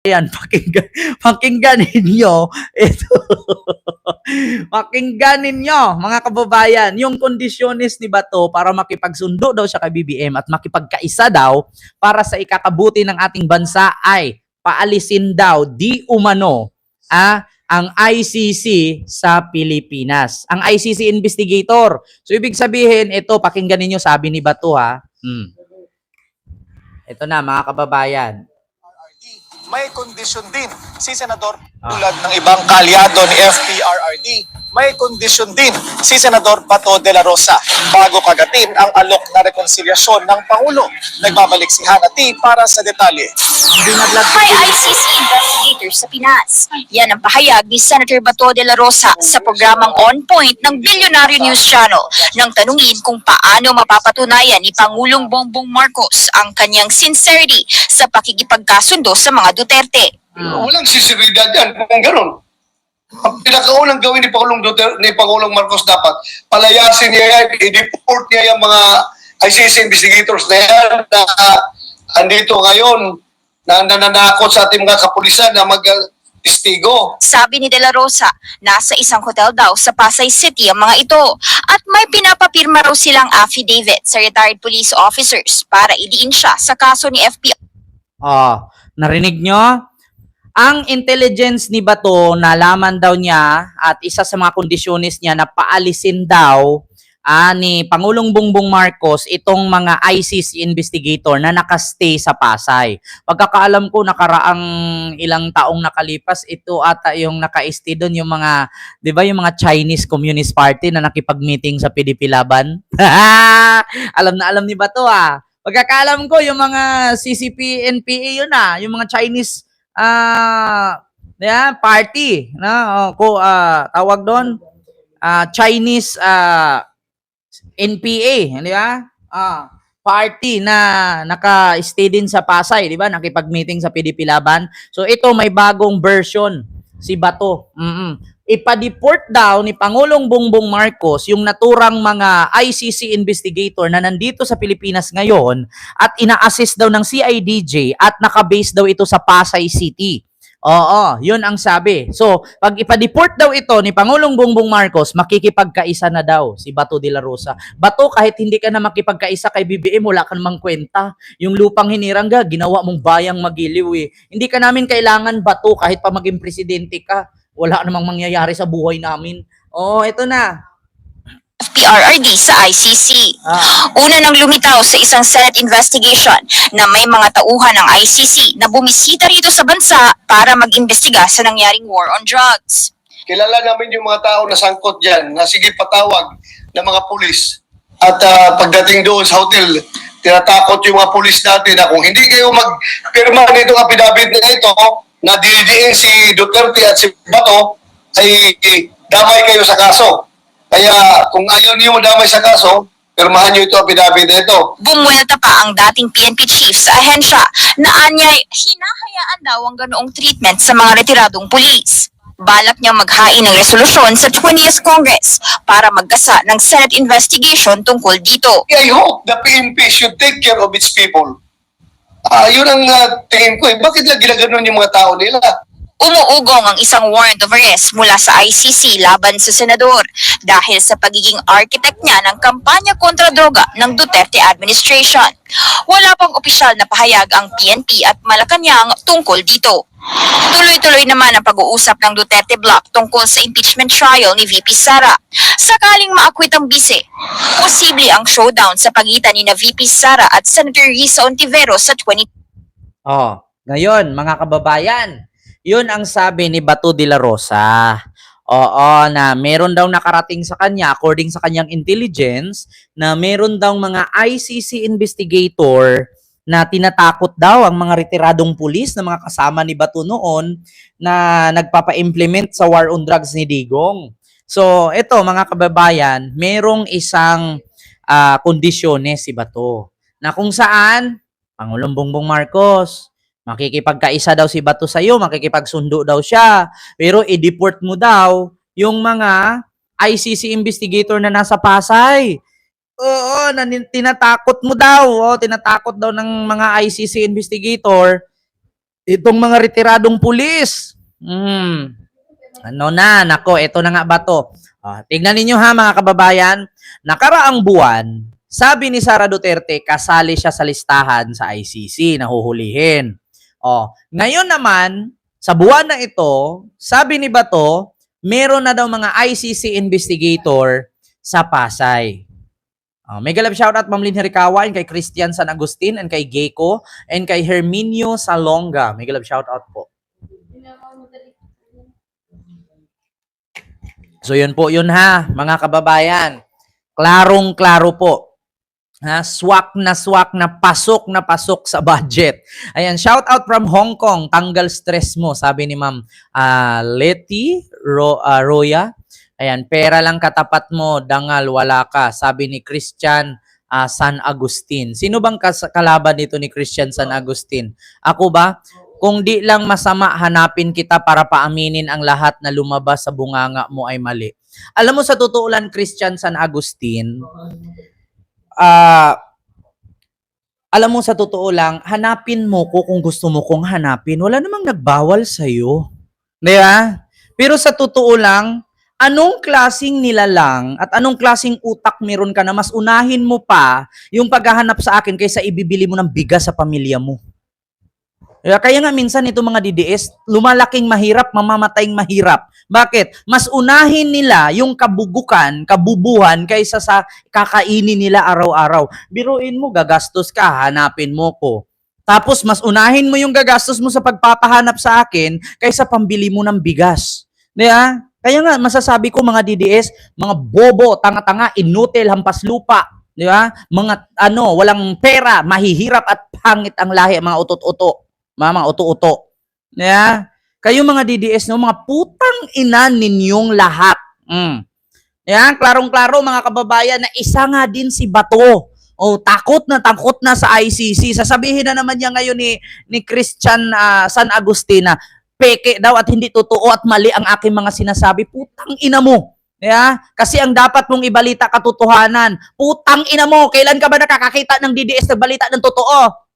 Ayan, pakinggan, pakinggan ninyo ito. pakinggan ninyo, mga kababayan, yung kondisyones ni Bato para makipagsundo daw siya kay BBM at makipagkaisa daw para sa ikakabuti ng ating bansa ay paalisin daw di umano ah, ang ICC sa Pilipinas. Ang ICC investigator. So ibig sabihin, ito pakinggan ninyo sabi ni Bato ha. Hmm. Ito na mga kababayan. May kondisyon din si Senador tulad ng ibang kalyado ni FPRRD. May kondisyon din si Senador Bato de la Rosa bago kagatin ang alok na rekonsilyasyon ng Pangulo. Nagbabalik si Hanati para sa detalye. May ICC investigators sa Pinas. Yan ang pahayag ni Senator Bato de la Rosa sa programang On Point ng Billionaire News Channel nang tanungin kung paano mapapatunayan ni Pangulong Bongbong Marcos ang kanyang sincerity sa pakikipagkasundo sa mga Duterte. Hmm. Walang sisiridad yan kung gano'n. Ang pinakaunang gawin ni Pangulong Duterte, ni Pangulong Marcos dapat, palayasin niya yan, i-deport niya yung mga ICC investigators na yan na andito ngayon, na nananakot sa ating mga kapulisan na mag-istigo. Sabi ni De La Rosa, nasa isang hotel daw sa Pasay City ang mga ito at may pinapapirma raw silang affidavit sa retired police officers para idiin siya sa kaso ni FBI. Oh, narinig nyo? Ang intelligence ni Bato, nalaman daw niya at isa sa mga kondisyones niya na paalisin daw ah, ni Pangulong Bongbong Marcos itong mga ICC investigator na nakastay sa Pasay. Pagkakaalam ko, nakaraang ilang taong nakalipas, ito ata yung naka-stay doon yung mga, di ba yung mga Chinese Communist Party na nakipag-meeting sa PDP Laban? alam na alam ni Bato ah. Pagkakaalam ko, yung mga CCP, NPA yun ah, yung mga Chinese ah yeah, party, na oh, ko ah, tawag doon ah, Chinese ah, NPA, di ba? Ah, party na naka-stay din sa Pasay, di ba? Nakipag-meeting sa PDP Laban. So ito may bagong version si Bato. mm Ipa-deport daw ni Pangulong Bongbong Marcos yung naturang mga ICC investigator na nandito sa Pilipinas ngayon at ina-assist daw ng CIDJ at nakabase daw ito sa Pasay City. Oo, yun ang sabi. So, pag ipa-deport daw ito ni Pangulong Bongbong Marcos, makikipagkaisa na daw si Bato de la Rosa. Bato, kahit hindi ka na makipagkaisa kay BBM, wala ka namang kwenta. Yung lupang hinirang ga, ginawa mong bayang magiliw eh. Hindi ka namin kailangan bato kahit pa maging presidente ka. Wala namang mangyayari sa buhay namin. Oo, ito na. FPRRD sa ICC. Ah, Una nang lumitaw sa isang Senate investigation na may mga tauhan ng ICC na bumisita rito sa bansa para mag-imbestiga sa nangyaring war on drugs. Kilala namin yung mga tao na sangkot dyan, na sige patawag ng mga pulis. At ah, pagdating doon sa hotel, tinatakot yung mga pulis natin na kung hindi kayo magpirma nitong affidavit na ito, na dinidiin si Duterte at si Bato, ay damay kayo sa kaso. Kaya kung ayaw niyo damay sa kaso, pirmahan niyo ito na ito. Bumuelta pa ang dating PNP chief sa ahensya na anyay hinahayaan daw ang ganoong treatment sa mga retiradong pulis. Balak niyang maghain ng resolusyon sa 20th Congress para magkasa ng Senate investigation tungkol dito. I hope the PNP should take care of its people. Ah, yun ang ah, tingin ko eh. Bakit lang ginaganon yung mga tao nila? Umuugong ang isang warrant of arrest mula sa ICC laban sa senador dahil sa pagiging architect niya ng kampanya kontra droga ng Duterte administration. Wala pang opisyal na pahayag ang PNP at Malacanang tungkol dito. Tuloy-tuloy naman ang pag-uusap ng Duterte Bloc tungkol sa impeachment trial ni VP Sara. Sakaling maakwit ang bise, posible ang showdown sa pagitan ni na VP Sara at Senator Risa Ontiveros sa 20 Oh, ngayon, mga kababayan, yun ang sabi ni Bato de la Rosa. Oo, na meron daw nakarating sa kanya, according sa kanyang intelligence, na meron daw mga ICC investigator na tinatakot daw ang mga retiradong pulis na mga kasama ni Bato noon na nagpapa-implement sa war on drugs ni Digong. So, ito mga kababayan, merong isang ah, kondisyones si Bato na kung saan Pangulong Bongbong Marcos, makikipagkaisa daw si Bato sa iyo, makikipagsundo daw siya. Pero i-deport mo daw yung mga ICC investigator na nasa Pasay. Oo, na, tinatakot mo daw. Oh, tinatakot daw ng mga ICC investigator itong mga retiradong pulis. Hmm. Ano na, nako, ito na nga ba to? Ah, tignan ninyo ha mga kababayan, nakaraang buwan, sabi ni Sara Duterte, kasali siya sa listahan sa ICC, nahuhulihin. Oh, ngayon naman, sa buwan na ito, sabi ni Bato, meron na daw mga ICC investigator sa Pasay. Oh, mega love shoutout Ma'am Lynn Herikawa and kay Christian San Agustin and kay Geko and kay Herminio Salonga. Mega love shoutout po. So yun po yun ha, mga kababayan. Klarong-klaro po. Ha, swak na swak na pasok na pasok sa budget. Ayan, shout out from Hong Kong. Tanggal stress mo, sabi ni Ma'am ah, Letty Ro, ah, Roya. Ayan, pera lang katapat mo, dangal wala ka, sabi ni Christian ah, San Agustin. Sino bang kalaban dito ni Christian San Agustin? Ako ba? Kung di lang masama, hanapin kita para paaminin ang lahat na lumabas sa bunganga mo ay mali. Alam mo sa totoo lang, Christian San Agustin, ah, alam mo sa totoo lang, hanapin mo ko kung gusto mo kong hanapin. Wala namang nagbawal sa'yo. Di ba? Pero sa totoo lang, anong klasing nilalang at anong klasing utak meron ka na mas unahin mo pa yung paghahanap sa akin kaysa ibibili mo ng bigas sa pamilya mo. Kaya kaya nga minsan itong mga DDS, lumalaking mahirap, mamamataying mahirap. Bakit? Mas unahin nila yung kabugukan, kabubuhan, kaysa sa kakainin nila araw-araw. Biruin mo, gagastos ka, hanapin mo ko. Tapos mas unahin mo yung gagastos mo sa pagpapahanap sa akin kaysa pambili mo ng bigas. Di ba? Kaya nga, masasabi ko mga DDS, mga bobo, tanga-tanga, inutil, hampas lupa. Di ba? Mga ano, walang pera, mahihirap at pangit ang lahi, mga utot-uto. Mga, uto-uto. Ba? Kayo mga DDS, no, mga putang ina ninyong lahat. Mm. Yan, klarong-klaro mga kababayan na isa nga din si Bato. Oh, takot na takot na sa ICC. Sasabihin na naman niya ngayon ni ni Christian ah, San Agustina, peke daw at hindi totoo at mali ang aking mga sinasabi. Putang ina mo. Yeah? Kasi ang dapat mong ibalita katotohanan. Putang ina mo, kailan ka ba nakakakita ng DDS nagbalita ng totoo?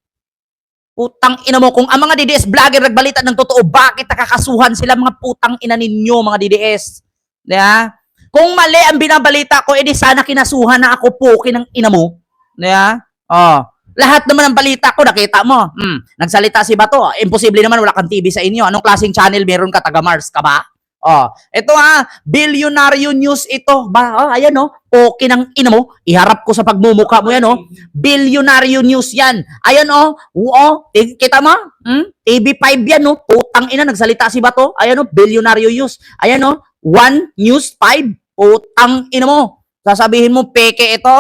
Putang ina mo, kung ang mga DDS vlogger nagbalita ng totoo, bakit nakakasuhan sila mga putang ina ninyo, mga DDS? Yeah? Kung mali ang binabalita ko, edi sana kinasuhan na ako po kinang ina mo. Yeah? Oh. Lahat naman ng balita ko, nakita mo. Hmm. Nagsalita si Bato. Imposible naman, wala kang TV sa inyo. Anong klaseng channel meron ka? Taga Mars ka ba? Oh, ito ha, Billionaire News ito. Ba, oh, ayan oh, okay ng ina mo. Iharap ko sa pagmumuka mo yan oh. Billionaire News yan. Ayan oh, oo, eh, kita mo? Hmm? TV5 yan oh. Putang ina, nagsalita si Bato. Ayan oh, Billionaire News. Ayan oh, One News 5. Putang ina mo. Sasabihin mo, peke ito.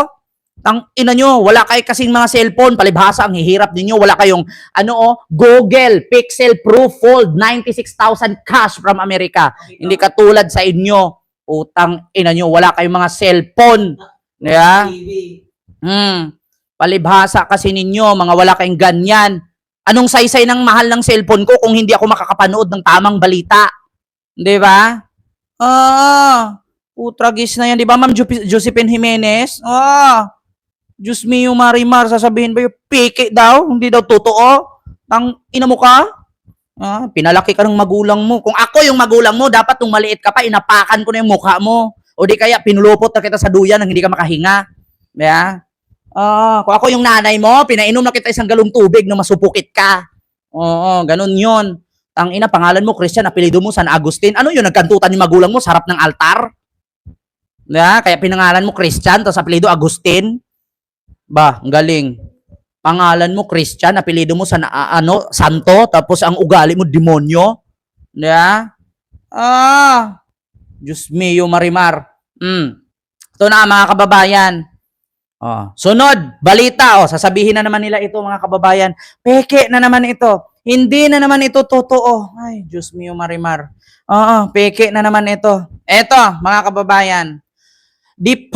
Tang ina nyo, wala kayo kasing mga cellphone, palibhasa ang hihirap ninyo, wala kayong ano oh, Google Pixel Pro Fold 96,000 cash from America. Hindi katulad sa inyo, utang ina nyo, wala kayong mga cellphone. Yeah? Hmm. Palibhasa kasi ninyo, mga wala kayong ganyan. Anong saysay ng mahal ng cellphone ko kung hindi ako makakapanood ng tamang balita? Di ba? Ah, putragis na yan. Di ba, Ma'am Jo- Josephine Jimenez? Ah, Diyos mio, Marimar, sasabihin ba yung peke daw? Hindi daw totoo? Tang ina mo ka? Ah, pinalaki ka ng magulang mo. Kung ako yung magulang mo, dapat nung maliit ka pa, inapakan ko na yung mukha mo. O di kaya, pinulupot na kita sa duyan nang hindi ka makahinga. Yeah? Ah, kung ako yung nanay mo, pinainom na kita isang galong tubig na masupukit ka. Oo, ganun yun. Ang ina, pangalan mo, Christian, apelido mo, San Agustin. Ano yun, nagkantutan ni magulang mo, sarap ng altar? Yeah? Kaya pinangalan mo Christian, tapos apelido Agustin. Ba, ang galing. Pangalan mo Christian, apelido mo sa ano, santo, tapos ang ugali mo demonyo. Yeah? Ah. Diyos mio, Marimar. Mm. Ito na mga kababayan. Oh, sunod, balita. Oh, sasabihin na naman nila ito mga kababayan. Peke na naman ito. Hindi na naman ito totoo. Ay, Diyos mio, Marimar. Oo, peke na naman ito. Eto, mga kababayan. Di